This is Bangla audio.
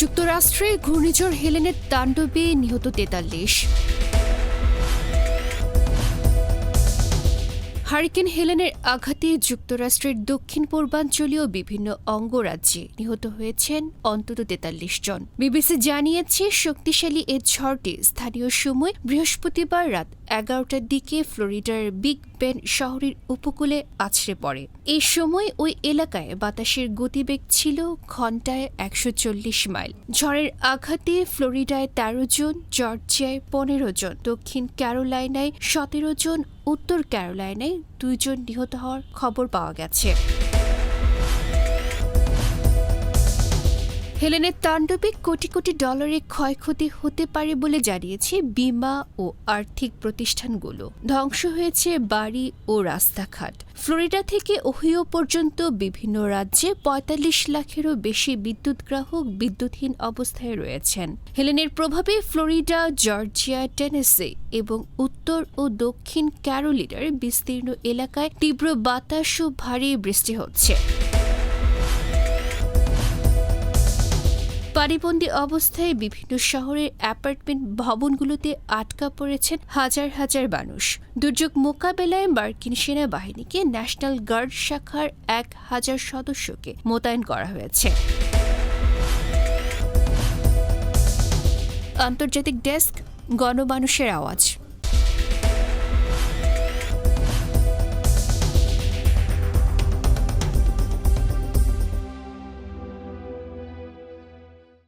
যুক্তরাষ্ট্রে ঘূর্ণিঝড় হেলেনের তাণ্ডবে নিহত তেতাল্লিশ। হারিকেন হেলেনের আঘাতে যুক্তরাষ্ট্রের দক্ষিণ পূর্বাঞ্চলীয় বিভিন্ন অঙ্গরাজ্যে নিহত হয়েছেন অন্তত তেতাল্লিশ জন। বিবিসি জানিয়েছে, শক্তিশালী এ ঝড়টি স্থানীয় সময় বৃহস্পতিবার রাত এগারোটার দিকে ফ্লোরিডার বিগ বেন শহরের উপকূলে আছড়ে পড়ে। এই সময় ওই এলাকায় বাতাসের গতিবেগ ছিল ঘন্টায় একশো চল্লিশ মাইল। ঝড়ের আঘাতে ফ্লোরিডায় তেরো জন, জর্জিয়ায় পনেরো জন, দক্ষিণ ক্যারোলাইনায় সতেরো জন উত্তর ক্যারোলাইনায় দুইজন নিহত হওয়ার খবর পাওয়া গেছে। হেলেনের তাণ্ডবে কোটি কোটি ডলারের ক্ষয়ক্ষতি হতে পারে বলে জানিয়েছে বিমা ও আর্থিক প্রতিষ্ঠানগুলো। ধ্বংস হয়েছে বাড়ি ও রাস্তাঘাট। ফ্লোরিডা থেকে ওহিও পর্যন্ত বিভিন্ন রাজ্যে পঁয়তাল্লিশ লাখেরও বেশি বিদ্যুৎ গ্রাহক বিদ্যুৎহীন অবস্থায় রয়েছেন। হেলেনের প্রভাবে ফ্লোরিডা, জর্জিয়া, টেনেসি এবং উত্তর ও দক্ষিণ ক্যারোলিনার বিস্তীর্ণ এলাকায় তীব্র বাতাস ও ভারী বৃষ্টি হচ্ছে। পারিবন্দী অবস্থায় বিভিন্ন শহরের অ্যাপার্টমেন্ট ভবনগুলোতে আটকা পড়েছেন হাজার হাজার মানুষ। দুর্যোগ মোকাবেলায় মার্কিন সেনাবাহিনীকে ন্যাশনাল গার্ড শাখার এক হাজার সদস্যকে মোতায়েন করা হয়েছে। আন্তর্জাতিক ডেস্ক, গণমানুষের আওয়াজ।